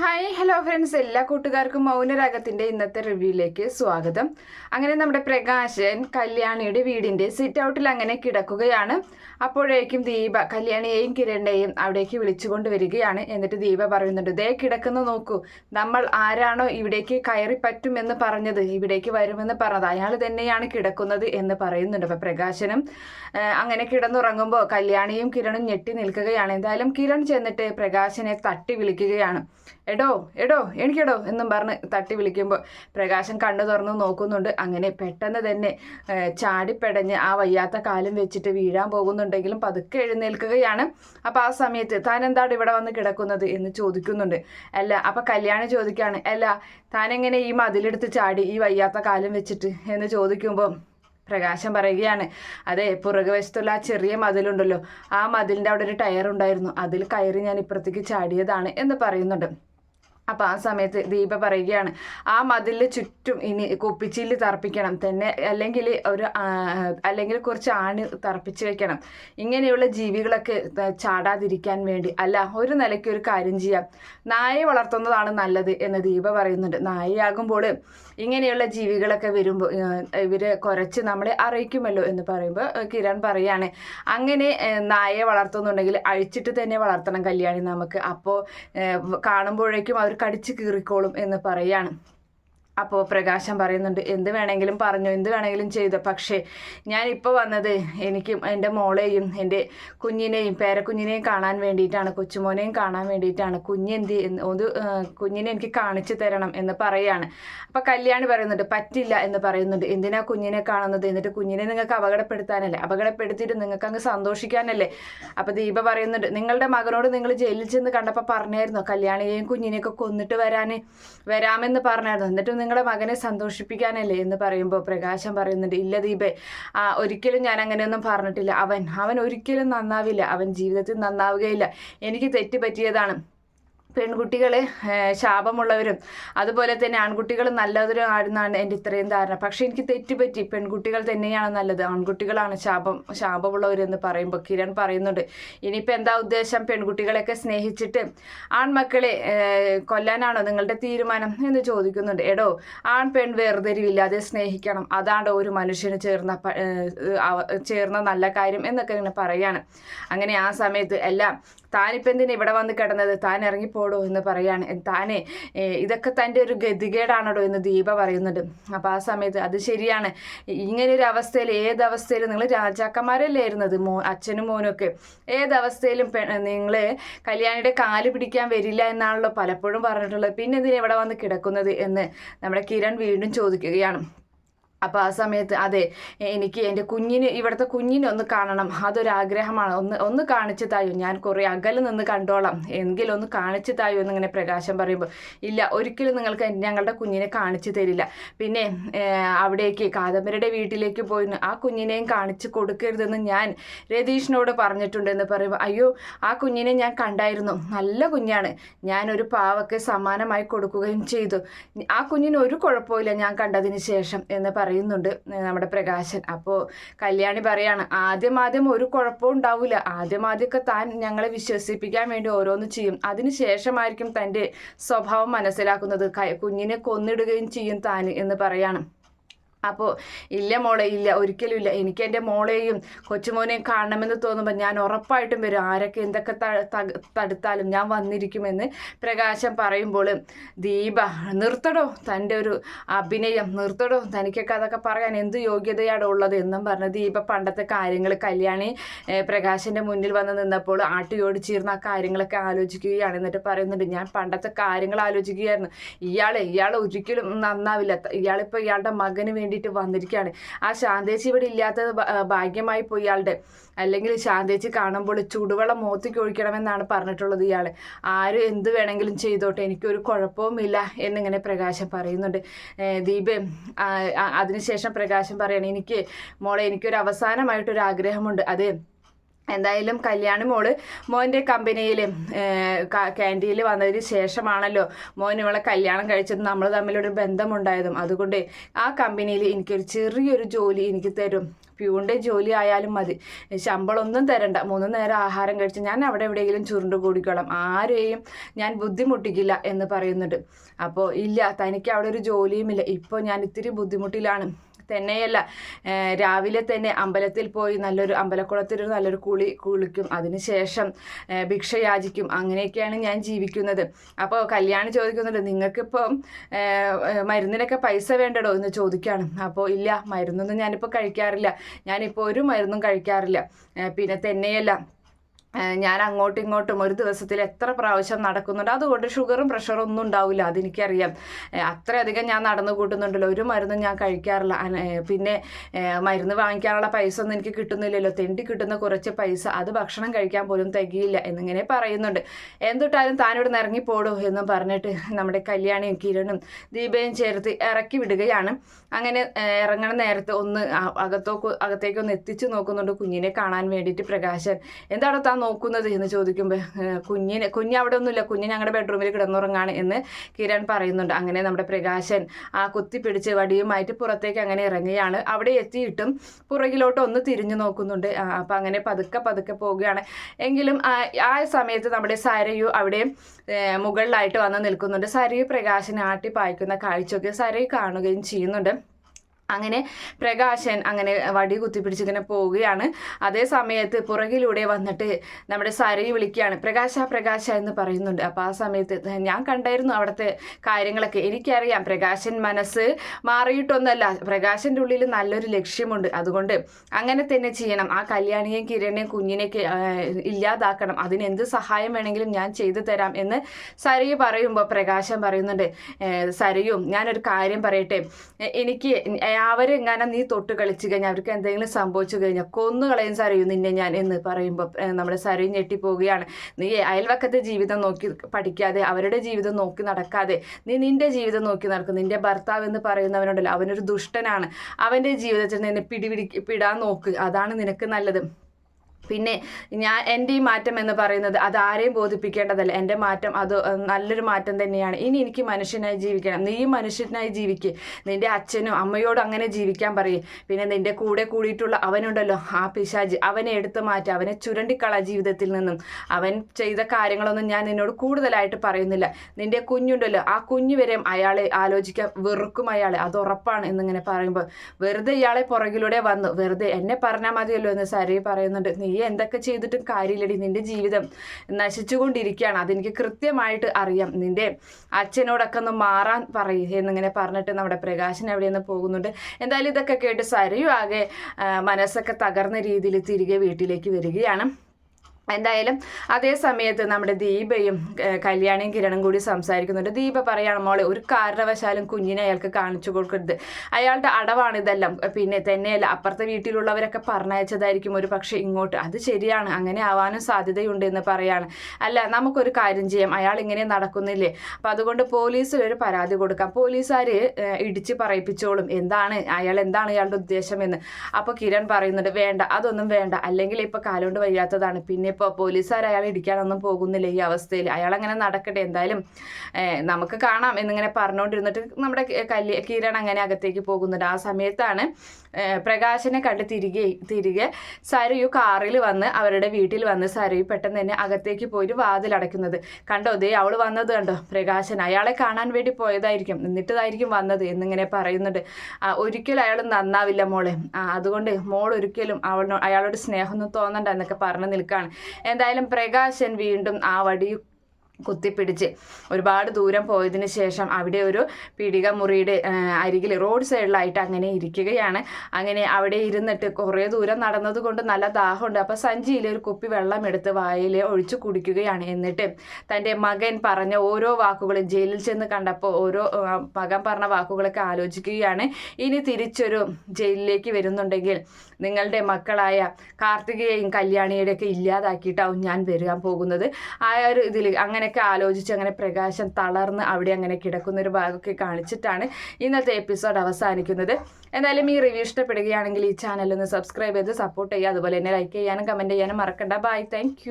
Hi hello friends എല്ലാ കൂട്ടുകാർക്കും മൗനരാഗത്തിന്റെ ഇന്നത്തെ റിവ്യൂയിലേക്ക് സ്വാഗതം. അങ്ങനെ നമ്മുടെ പ്രകാശൻ കല്യാണിയുടെ വീടിന്റെ സിറ്റ് ഔട്ടിൽ അങ്ങനെ കിടക്കുകയാണ്. അപ്പോഴേക്കും ദീപ കല്യാണിയെയും കിരണിനെയും അവിടേക്ക് വിളിച്ചുകൊണ്ട് വരികയാണ്. എന്നിട്ട് ദീപ പറയുന്നുണ്ട് ദേ കിടക്കുന്ന നോക്കൂ. നമ്മൾ ആരാണോ ഇവിടേക്ക് കയറി പറ്റുമെന്ന് പറഞ്ഞത്. ഇവിടേക്ക് വരുമെന്ന് പറഞ്ഞത്. അയാൾ തന്നെയാണ് കിടക്കുന്നത് എന്ന് പറയുന്നുണ്ട്. അപ്പൊ പ്രകാശനും അങ്ങനെ കിടന്നുറങ്ങുമ്പോൾ കല്യാണിയും കിരണും ഞെട്ടി നിൽക്കുകയാണ്. എന്തായാലും കിരൺ ചെന്നിട്ട് പ്രകാശനെ തട്ടി വിളിക്കുകയാണ്. എടോ എടോ എനിക്കെടോ എന്നും പറഞ്ഞ് തട്ടി വിളിക്കുമ്പോൾ പ്രകാശൻ കണ്ണു തുറന്ന് നോക്കുന്നുണ്ട്. അങ്ങനെ പെട്ടെന്ന് തന്നെ ചാടിപ്പെടഞ്ഞ് ആ വയ്യാത്ത കാലം വെച്ചിട്ട് വീഴാൻ പോകുന്നുണ്ടെങ്കിലും പതുക്കെ എഴുന്നേൽക്കുകയാണ്. അപ്പോൾ ആ സമയത്ത് താൻ എന്താണ് ഇവിടെ വന്ന് കിടക്കുന്നത് എന്ന് ചോദിക്കുന്നുണ്ട്. അല്ല അപ്പം കല്യാണം ചോദിക്കുകയാണ് അല്ല താൻ എങ്ങനെ ഈ മതിലെടുത്ത് ചാടി ഈ വയ്യാത്ത കാലം വെച്ചിട്ട്? എന്ന് ചോദിക്കുമ്പോൾ പ്രകാശം പറയുകയാണ് അതെ പുറകുവശത്തുള്ള ആ ചെറിയ മതിലുണ്ടല്ലോ ആ മതിലിന്റെ അവിടെ ഒരു ടയർ ഉണ്ടായിരുന്നു അതിൽ കയറി ഞാൻ ഇപ്പുറത്തേക്ക് ചാടിയതാണ് എന്ന് പറയുന്നുണ്ട്. അപ്പോൾ ആ സമയത്ത് ദീപ പറയുകയാണ് ആ മതിലിന് ചുറ്റും ഇനി കുപ്പിച്ചില്ല് തറപ്പിക്കണം തന്നെ അല്ലെങ്കിൽ ഒരു അല്ലെങ്കിൽ കുറച്ച് ആണി തറപ്പിച്ച് വെക്കണം. ഇങ്ങനെയുള്ള ജീവികളൊക്കെ ചാടാതിരിക്കാൻ വേണ്ടി. അല്ല ഒരു നിലയ്ക്ക് ഒരു കാര്യം ചെയ്യാം. നായയെ വളർത്തുന്നതാണ് നല്ലത് എന്ന് ദീപ പറയുന്നുണ്ട്. നായയാകുമ്പോൾ ഇങ്ങനെയുള്ള ജീവികളൊക്കെ വരുമ്പോൾ ഇവർ കുറച്ച് നമ്മളെ അറിയിക്കുമല്ലോ എന്ന് പറയുമ്പോൾ കിരൺ പറയാണ് അങ്ങനെ നായയെ വളർത്തുന്നുണ്ടെങ്കിൽ അഴിച്ചിട്ട് തന്നെ വളർത്തണം കല്യാണി നമുക്ക്. അപ്പോൾ കാണുമ്പോഴേക്കും അവർ കടിച്ച് കീറിക്കോളും എന്ന് പറയാണ്. അപ്പോൾ പ്രകാശം പറയുന്നുണ്ട് എന്ത് വേണമെങ്കിലും പറഞ്ഞു എന്ത് വേണമെങ്കിലും ചെയ്തു. പക്ഷേ ഞാൻ ഇപ്പോൾ വന്നത് എനിക്കും എന്റെ മോളെയും എന്റെ കുഞ്ഞിനെയും പേരക്കുഞ്ഞിനെയും കാണാൻ വേണ്ടിയിട്ടാണ് കൊച്ചുമോനെയും കാണാൻ വേണ്ടിയിട്ടാണ്. കുഞ്ഞെന്ത് ഒന്ന് കുഞ്ഞിനെ എനിക്ക് കാണിച്ചു തരണം എന്ന് പറയാണ് അപ്പോൾ കല്യാണി പറയുന്നുണ്ട് പറ്റില്ല എന്ന് പറയുന്നുണ്ട്. എന്തിനാ കുഞ്ഞിനെ കാണുന്നത്? എന്നിട്ട് കുഞ്ഞിനെ നിങ്ങൾക്ക് അപകടപ്പെടുത്താനല്ലേ? അപകടപ്പെടുത്തിയിട്ട് നിങ്ങൾക്ക് അങ്ങ് സന്തോഷിക്കാനല്ലേ? അപ്പോൾ ദീപ പറയുന്നുണ്ട് നിങ്ങളുടെ മകനോട് നിങ്ങൾ ജയിലിൽ ചെന്ന് കണ്ടപ്പോൾ പറഞ്ഞായിരുന്നു കല്യാണിയെയും കുഞ്ഞിനെയൊക്കെ കൊന്നിട്ട് വരാൻ വരാമെന്ന് പറഞ്ഞായിരുന്നു? എന്നിട്ട് നിങ്ങളുടെ മകനെ സന്തോഷിപ്പിക്കാനല്ലേ എന്ന് പറയുമ്പോൾ പ്രകാശം പറയുന്നുണ്ട് ഇല്ല ദീപേ ആ ഒരിക്കലും ഞാൻ അങ്ങനെയൊന്നും പറഞ്ഞിട്ടില്ല. അവൻ അവൻ ഒരിക്കലും നന്നാവില്ല. അവൻ ജീവിതത്തിൽ നന്നാവുകയില്ല. എനിക്ക് തെറ്റ് പറ്റിയതാണ്. പെൺകുട്ടികൾ ശാപമുള്ളവരും അതുപോലെ തന്നെ ആൺകുട്ടികൾ നല്ലവരും ആയിരുന്നാണ് എന്റെ ഇത്രയും ധാരണ. പക്ഷേ എനിക്ക് തെറ്റുപറ്റി. പെൺകുട്ടികൾ തന്നെയാണ് നല്ലത്. ആൺകുട്ടികളാണ് ശാപം ശാപമുള്ളവരെന്ന് പറയുമ്പോൾ കിരൺ പറയുന്നുണ്ട്. ഇനിയിപ്പോൾ എന്താ ഉദ്ദേശം? പെൺകുട്ടികളെയൊക്കെ സ്നേഹിച്ചിട്ട് ആൺമക്കളെ കൊല്ലാനാണോ നിങ്ങളുടെ തീരുമാനം എന്ന് ചോദിക്കുന്നുണ്ട്. എടോ ആൺ പെൺ വേർതിരിവില്ലാതെ സ്നേഹിക്കണം. അതാണ് ഒരു മനുഷ്യന് ചേർന്ന ചേർന്ന നല്ല കാര്യം എന്നൊക്കെ ഇങ്ങനെ പറയാണ്. അങ്ങനെ ആ സമയത്ത് എല്ലാം താനിപ്പോൾ എന്തിനാ ഇവിടെ വന്ന് കിടന്നത്? താൻ ഇറങ്ങിപ്പോടോ എന്ന് പറയാണ്. താനെ ഇതൊക്കെ തന്റെ ഒരു ഗതികേടാണോ എന്ന് ദീപ പറയുന്നുണ്ട്. അപ്പോൾ ആ സമയത്ത് അത് ശരിയാണ്. ഇങ്ങനെ ഒരു അവസ്ഥയിൽ ഏത് നിങ്ങൾ രാജാക്കന്മാരല്ലേ ഇരുന്നത് മോ അച്ഛനും മോനും ഒക്കെ ഏത് അവസ്ഥയിലും നിങ്ങൾ കല്യാണിയുടെ കാൽ പിടിക്കാൻ വരില്ല എന്നാണല്ലോ പലപ്പോഴും പറഞ്ഞിട്ടുള്ളത്. പിന്നെ എന്തിനാ ഇവിടെ വന്ന് കിടക്കുന്നത് എന്ന് നമ്മുടെ കിരൺ വീണ്ടും ചോദിക്കുകയാണ്. അപ്പോൾ ആ സമയത്ത് അതെ എനിക്ക് എന്റെ കുഞ്ഞിന് ഇവിടുത്തെ കുഞ്ഞിനെ ഒന്ന് കാണണം. അതൊരാഗ്രഹമാണ്. ഒന്ന് ഒന്ന് കാണിച്ചു തായോ? ഞാൻ കുറേ അകലെ നിന്ന് കണ്ടോളാം. എങ്കിലും ഒന്ന് കാണിച്ചു തായോ എന്നിങ്ങനെ പ്രകാശം പറയുമ്പോൾ ഇല്ല ഒരിക്കലും നിങ്ങൾക്ക് ഞങ്ങളുടെ കുഞ്ഞിനെ കാണിച്ചു തരില്ല. പിന്നെ അവിടേക്ക് കാദംബരിയുടെ വീട്ടിലേക്ക് പോയി ആ കുഞ്ഞിനെയും കാണിച്ചു കൊടുക്കരുതെന്ന് ഞാൻ രതീഷിനോട് പറഞ്ഞിട്ടുണ്ടെന്ന് പറയുമ്പോൾ അയ്യോ ആ കുഞ്ഞിനെ ഞാൻ കണ്ടായിരുന്നു. നല്ല കുഞ്ഞാണ്. ഞാൻ ഒരു പാവക്ക് സമാനമായി കൊടുക്കുകയും ചെയ്തു. ആ കുഞ്ഞിന് ഒരു കുഴപ്പമില്ല ഞാൻ കണ്ടതിന് ശേഷം എന്ന് പറയുന്നുണ്ട് നമ്മുടെ പ്രകാശൻ. അപ്പോൾ കല്യാണി പറയാണ് ആദ്യം ആദ്യം ഒരു കുഴപ്പവും ഉണ്ടാവില്ല ആദ്യം ആദ്യമൊക്കെ താൻ ഞങ്ങളെ വിശ്വസിപ്പിക്കാൻ വേണ്ടി ഓരോന്ന് ചെയ്യും. അതിന് ശേഷമായിരിക്കും തന്റെ സ്വഭാവം മനസ്സിലാക്കുന്നത്. കുഞ്ഞിനെ കൊന്നിടുകയും ചെയ്യും താൻ എന്ന് പറയാണ്. അപ്പോൾ ഇല്ല മോളെ ഇല്ല ഒരിക്കലും ഇല്ല. എനിക്ക് എന്റെ മോളെയും കൊച്ചുമോനെയും കാണണമെന്ന് തോന്നുമ്പോൾ ഞാൻ ഉറപ്പായിട്ടും വരും. ആരൊക്കെ എന്തൊക്കെ തടുത്താലും ഞാൻ വന്നിരിക്കുമെന്ന് പ്രകാശം പറയുമ്പോൾ ദീപ നിർത്തടോ തന്റെ ഒരു അഭിനയം. നിർത്തടോ തനിക്കൊക്കെ അതൊക്കെ പറയാൻ എന്ത് യോഗ്യതയാണ് ഉള്ളത്? എന്നും പറഞ്ഞ് ദീപ പണ്ടത്തെ കാര്യങ്ങൾ കല്യാണി പ്രകാശിന്റെ മുന്നിൽ വന്ന് നിന്നപ്പോൾ ആട്ടിയോട് ഓടിച്ചിരുന്ന ആ കാര്യങ്ങളൊക്കെ ആലോചിക്കുകയാണ്. എന്നിട്ട് പറയുന്നുണ്ട് ഞാൻ പണ്ടത്തെ കാര്യങ്ങൾ ആലോചിക്കുകയായിരുന്നു. ഇയാളെ ഇയാൾ ഒരിക്കലും നന്നാവില്ല. ഇയാളിപ്പോൾ ഇയാളുടെ മകന് വേണ്ടിയിട്ട് വന്നിരിക്കുകയാണ്. ആ ശാന്തേച്ചി ഇവിടെ ഇല്ലാത്തത് ഭാഗ്യമായി പോയി ഇയാളുടെ അല്ലെങ്കിൽ ശാന്തേച്ചി കാണുമ്പോൾ ചൂടുവെള്ളം മോത്തിക്ക് ഒഴിക്കണമെന്നാണ് പറഞ്ഞിട്ടുള്ളത് ഇയാൾ ആരും എന്ത് വേണമെങ്കിലും ചെയ്തോട്ടെ എനിക്കൊരു കുഴപ്പവുമില്ല എന്നിങ്ങനെ പ്രകാശം പറയുന്നുണ്ട്. ദീപ് അതിനുശേഷം പ്രകാശം പറയണം എനിക്ക് മോളെ എനിക്കൊരു അവസാനമായിട്ടൊരു ആഗ്രഹമുണ്ട് അത് എന്തായാലും കല്യാണി മോൾ മോന്റെ കമ്പനിയിൽ ക്യാന്റീനിൽ വന്നതിന് ശേഷമാണല്ലോ മോൻ ഇവളെ കല്യാണം കഴിച്ചതും നമ്മൾ തമ്മിലൊരു ബന്ധമുണ്ടായതും. അതുകൊണ്ട് ആ കമ്പനിയിൽ എനിക്കൊരു ചെറിയൊരു ജോലി എനിക്ക് തരും. പ്യൂണിന്റെ ജോലി ആയാലും മതി. ശമ്പളമൊന്നും തരണ്ട. മൂന്ന് നേരം ആഹാരം കഴിച്ച് ഞാൻ അവിടെ എവിടെയെങ്കിലും ചുരുണ്ട് കൂടിക്കോളാം. ആരെയും ഞാൻ ബുദ്ധിമുട്ടിക്കില്ല എന്ന് പറയുന്നുണ്ട്. അപ്പോൾ ഇല്ല തനിക്ക് അവിടെ ഒരു ജോലിയുമില്ല. ഇപ്പോൾ ഞാൻ ഇത്തിരി ബുദ്ധിമുട്ടിലാണ്. തന്നെയല്ല. രാവിലെ തന്നെ അമ്പലത്തിൽ പോയി നല്ലൊരു അമ്പലക്കുളത്തിൽ നല്ലൊരു കുളി കുളിക്കും. അതിനുശേഷം ഭിക്ഷ യാചിക്കും അങ്ങനെയൊക്കെയാണ് ഞാൻ ജീവിക്കുന്നത്. അപ്പോൾ കല്യാണി ചോദിക്കുന്നുണ്ട് നിങ്ങൾക്കിപ്പം ഏഹ് ഏഹ് മരുന്നിനൊക്കെ പൈസ വേണ്ടടോ? എന്ന് ചോദിക്കുകയാണ് അപ്പോൾ ഇല്ല മരുന്നൊന്നും ഞാനിപ്പോൾ കഴിക്കാറില്ല. ഞാനിപ്പോൾ ഒരു മരുന്നും കഴിക്കാറില്ല. പിന്നെ തന്നെയല്ല ഞാൻ അങ്ങോട്ടും ഇങ്ങോട്ടും ഒരു ദിവസത്തിൽ എത്ര പ്രാവശ്യം നടക്കുന്നുണ്ട്. അതുകൊണ്ട് ഷുഗറും പ്രഷറും ഒന്നും ഉണ്ടാവില്ല അതെനിക്കറിയാം. അത്രയധികം ഞാൻ നടന്നു കൂട്ടുന്നുണ്ടല്ലോ. ഒരു മരുന്നും ഞാൻ കഴിക്കാറില്ല. പിന്നെ മരുന്ന് വാങ്ങിക്കാനുള്ള പൈസ ഒന്നും എനിക്ക് കിട്ടുന്നില്ലല്ലോ. തെണ്ടി കിട്ടുന്ന കുറച്ച് പൈസ അത് ഭക്ഷണം കഴിക്കാൻ പോലും തികയില്ല എന്നിങ്ങനെ പറയുന്നുണ്ട്. എന്തിട്ടാലും താനിവിടെ നിന്ന് ഇറങ്ങിപ്പോടൂ എന്നും പറഞ്ഞിട്ട് നമ്മുടെ കല്യാണിയും കിരണും ദീപയും ചേർത്ത് ഇറക്കി വിടുകയാണ്. അങ്ങനെ ഇറങ്ങണ നേരത്ത് ഒന്ന് അകത്തോ അകത്തേക്കൊന്ന് എത്തിച്ചു നോക്കുന്നുണ്ട് കുഞ്ഞിനെ കാണാൻ വേണ്ടിയിട്ട് പ്രകാശൻ. എന്താണോ താൻ നോക്കുന്നത് എന്ന് ചോദിക്കുമ്പോൾ കുഞ്ഞിനെ കുഞ്ഞ് അവിടെ ഒന്നുമില്ല കുഞ്ഞ് ഞങ്ങളുടെ ബെഡ്റൂമിൽ കിടന്നുറങ്ങാണ് എന്ന് കിരൺ പറയുന്നുണ്ട്. അങ്ങനെ നമ്മുടെ പ്രകാശൻ ആ കുത്തി പിടിച്ച് വടിയുമായിട്ട് പുറത്തേക്ക് അങ്ങനെ ഇറങ്ങുകയാണ്. അവിടെ എത്തിയിട്ടും പുറകിലോട്ട് ഒന്ന് തിരിഞ്ഞു നോക്കുന്നുണ്ട്. അപ്പം അങ്ങനെ പതുക്കെ പതുക്കെ പോവുകയാണ്. എങ്കിലും ആ സമയത്ത് നമ്മുടെ സരയു അവിടെ മുകളിലായിട്ട് വന്ന് നിൽക്കുന്നുണ്ട്. സരയു പ്രകാശനെ ആട്ടി പായിക്കുന്ന കാഴ്ചയൊക്കെ സരയു കാണുകയും ചെയ്യുന്നുണ്ട്. അങ്ങനെ പ്രകാശൻ അങ്ങനെ വടി കുത്തിപ്പിടിച്ച് ഇങ്ങനെ പോവുകയാണ്. അതേ സമയത്ത് പുറകിലൂടെ വന്നിട്ട് നമ്മുടെ സരയു വിളിക്കുകയാണ്. പ്രകാശ പ്രകാശ എന്ന് പറയുന്നുണ്ട്. അപ്പോൾ ആ സമയത്ത് ഞാൻ കണ്ടായിരുന്നു അവിടുത്തെ കാര്യങ്ങളൊക്കെ. എനിക്കറിയാം പ്രകാശൻ മനസ്സ് മാറിയിട്ടൊന്നല്ല. പ്രകാശന്റെ ഉള്ളിൽ നല്ലൊരു ലക്ഷ്യമുണ്ട്. അതുകൊണ്ട് അങ്ങനെ തന്നെ ചെയ്യണം. ആ കല്യാണിയെയും കിരണിനെയും കുഞ്ഞിനെയൊക്കെ ഇല്ലാതാക്കണം. അതിന് എന്ത് സഹായം വേണമെങ്കിലും ഞാൻ ചെയ്തു തരാം എന്ന് സരയു പറയുമ്പോൾ പ്രകാശൻ പറയുന്നുണ്ട്. "ഏ, സരയും ഞാനൊരു കാര്യം പറയട്ടെ. എനിക്ക് അവരെങ്ങാനും നീ തൊട്ട് കളിച്ചു കഴിഞ്ഞാൽ അവർക്ക് എന്തെങ്കിലും സംഭവിച്ചു കഴിഞ്ഞാൽ കൊന്നു കളയും സരയു നിന്നെ ഞാൻ എന്ന് പറയുമ്പോൾ നമ്മുടെ സരയു ഞെട്ടിപ്പോവുകയാണ്. നീ അയൽവക്കത്തെ ജീവിതം നോക്കി പഠിക്കാതെ അവരുടെ ജീവിതം നോക്കി നടക്കാതെ നീ നിന്റെ ജീവിതം നോക്കി നടക്കും. നിന്റെ ഭർത്താവ് എന്ന് പറയുന്നവനുണ്ടല്ലോ അവനൊരു ദുഷ്ടനാണ്. അവന്റെ ജീവിതത്തിൽ നിന്നെ പിടിപിടി പിടാൻ നോക്ക്. അതാണ് നിനക്ക് നല്ലത്. പിന്നെ ഞാൻ എന്റെ ഈ മാറ്റം എന്ന് പറയുന്നത് അത് ആരെയും ബോധിപ്പിക്കേണ്ടതല്ല. എന്റെ മാറ്റം അത് നല്ലൊരു മാറ്റം തന്നെയാണ്. ഇനി എനിക്ക് മനുഷ്യനായി ജീവിക്കണം. നീ മനുഷ്യനായി ജീവിക്ക്. നിന്റെ അച്ഛനും അമ്മയോടും അങ്ങനെ ജീവിക്കാൻ പറയും. പിന്നെ നിന്റെ കൂടെ കൂടിയിട്ടുള്ള അവനുണ്ടല്ലോ ആ പിശാജ്. അവനെ എടുത്തു മാറ്റി. അവനെ ചുരണ്ടിക്കള ജീവിതത്തിൽ നിന്നും. അവൻ ചെയ്ത കാര്യങ്ങളൊന്നും ഞാൻ നിന്നോട് കൂടുതലായിട്ട് പറയുന്നില്ല. നിന്റെ കുഞ്ഞുണ്ടല്ലോ ആ കുഞ്ഞു വരെയും അയാളെ ആലോചിക്കാൻ വെറുക്കും അയാളെ. അത് ഉറപ്പാണ് എന്നിങ്ങനെ പറയുമ്പോൾ. വെറുതെ ഇയാളെ പുറകിലൂടെ വന്നു. വെറുതെ എന്നെ പറഞ്ഞാൽ മതിയല്ലോ എന്ന് സരി പറയുന്നുണ്ട്. നീ എന്തൊക്കെ ചെയ്തിട്ടും കാര്യമില്ലടി. നിന്റെ ജീവിതം നശിച്ചുകൊണ്ടിരിക്കുകയാണ്. അതെനിക്ക് കൃത്യമായിട്ട് അറിയാം. നിന്റെ അച്ഛനോടൊക്കെ ഒന്ന് മാറാൻ പറയും എന്നിങ്ങനെ പറഞ്ഞിട്ട് നമ്മുടെ പ്രകാശൻ അവിടെ നിന്ന് പോകുന്നുണ്ട്. എന്തായാലും ഇതൊക്കെ കേട്ട് സരയു ആകെ മനസ്സൊക്കെ തകർന്ന രീതിയിൽ തിരികെ വീട്ടിലേക്ക് വരികയാണ്. എന്തായാലും അതേ സമയത്ത് നമ്മുടെ ദീപയും കല്യാണിയും കിരണും കൂടി സംസാരിക്കുന്നുണ്ട്. ദീപ പറയാണ് മോളെ ഒരു കാരണവശാലും കുഞ്ഞിനെ അയാൾക്ക് കാണിച്ചു കൊടുക്കരുത്. അയാളുടെ അടവാണ് ഇതെല്ലാം. പിന്നെ തന്നെയല്ല അപ്പുറത്തെ വീട്ടിലുള്ളവരൊക്കെ പറഞ്ഞയച്ചതായിരിക്കും ഒരു പക്ഷേ ഇങ്ങോട്ട്. അത് ശരിയാണ് അങ്ങനെ ആവാനും സാധ്യതയുണ്ട് എന്ന് പറയാണ്. അല്ല നമുക്കൊരു കാര്യം ചെയ്യാം. അയാൾ ഇങ്ങനെ നടക്കുന്നില്ലേ? അപ്പം അതുകൊണ്ട് പോലീസിൽ ഒരു പരാതി കൊടുക്കാം. പോലീസുകാർ ഇടിച്ച് പറയിപ്പിച്ചോളും. എന്താണ് അയാൾ എന്താണ് അയാളുടെ ഉദ്ദേശം എന്ന് അപ്പോൾ കിരൺ പറയുന്നുണ്ട് വേണ്ട അതൊന്നും വേണ്ട. അല്ലെങ്കിൽ ഇപ്പോൾ കാലുകൊണ്ട് വയ്യാത്തതാണ്. പിന്നെ ഇപ്പോൾ പോലീസുകാർ അയാൾ ഇടിക്കാനൊന്നും പോകുന്നില്ല ഈ അവസ്ഥയിൽ. അയാൾ അങ്ങനെ നടക്കട്ടെ എന്തായാലും നമുക്ക് കാണാം എന്നിങ്ങനെ പറഞ്ഞുകൊണ്ടിരുന്നിട്ട് നമ്മുടെ കല്യ കിരൺ അങ്ങനെ അകത്തേക്ക് പോകുന്നുണ്ട്. ആ സമയത്താണ് പ്രകാശനെ കണ്ട് തിരികെ തിരികെ സരയു കാറിൽ വന്ന് അവരുടെ വീട്ടിൽ വന്ന് സരയു പെട്ടെന്ന് തന്നെ അകത്തേക്ക് പോയിട്ട് വാതിലടയ്ക്കുന്നത് കണ്ടോ ദേ അവൾ വന്നത് കണ്ടോ? പ്രകാശൻ അയാളെ കാണാൻ വേണ്ടി പോയതായിരിക്കും എന്നിട്ടതായിരിക്കും വന്നത് എന്നിങ്ങനെ പറയുന്നുണ്ട്. ഒരിക്കലും അയാൾ നന്നാവില്ല മോളെ. അതുകൊണ്ട് മോൾ ഒരിക്കലും അവളിനോ അയാളോട് സ്നേഹമൊന്നും തോന്നണ്ട എന്നൊക്കെ പറഞ്ഞു നിൽക്കുകയാണ് എന്തായാലും പ്രകാശൻ വീണ്ടും ആ വടി കുത്തിപ്പിടിച്ച് ഒരുപാട് ദൂരം പോയതിന് ശേഷം അവിടെ ഒരു പിടിക മുറിയുടെ അരികിൽ റോഡ് സൈഡിലായിട്ട് അങ്ങനെ ഇരിക്കുകയാണ്. അങ്ങനെ അവിടെ ഇരുന്നിട്ട് കുറേ ദൂരം നടന്നത് കൊണ്ട് നല്ല ദാഹമുണ്ട്. അപ്പോൾ സഞ്ചിയിൽ ഒരു കുപ്പി വെള്ളം എടുത്ത് വായിൽ ഒഴിച്ചു കുടിക്കുകയാണ്. എന്നിട്ട് തന്റെ മകൻ പറഞ്ഞ ഓരോ വാക്കുകളും ജയിലിൽ ചെന്ന് കണ്ടപ്പോൾ ഓരോ മകൻ പറഞ്ഞ വാക്കുകളൊക്കെ ആലോചിക്കുകയാണ്. ഇനി തിരിച്ചൊരു ജയിലിലേക്ക് വരുന്നുണ്ടെങ്കിൽ നിങ്ങളുടെ മക്കളായ കാർത്തികയെയും കല്യാണിയുടെയൊക്കെ ഇല്ലാതാക്കിയിട്ടാവും ഞാൻ വരാൻ പോകുന്നത്. ആ ഒരു ഇതിൽ അങ്ങനെ അങ്ങനെയൊക്കെ ആലോചിച്ച് അങ്ങനെ പ്രകാശം തളർന്ന് അവിടെ അങ്ങനെ കിടക്കുന്ന ഒരു ഭാഗമൊക്കെ കാണിച്ചിട്ടാണ് ഇന്നത്തെ എപ്പിസോഡ് അവസാനിക്കുന്നത്. എന്തായാലും ഈ റിവ്യൂ ഇഷ്ടപ്പെടുകയാണെങ്കിൽ ഈ ചാനൽ ഒന്ന് സബ്സ്ക്രൈബ് ചെയ്ത് സപ്പോർട്ട് ചെയ്യുക. അതുപോലെ തന്നെ ലൈക്ക് ചെയ്യാനും കമന്റ് ചെയ്യാനും മറക്കണ്ട. Bye thank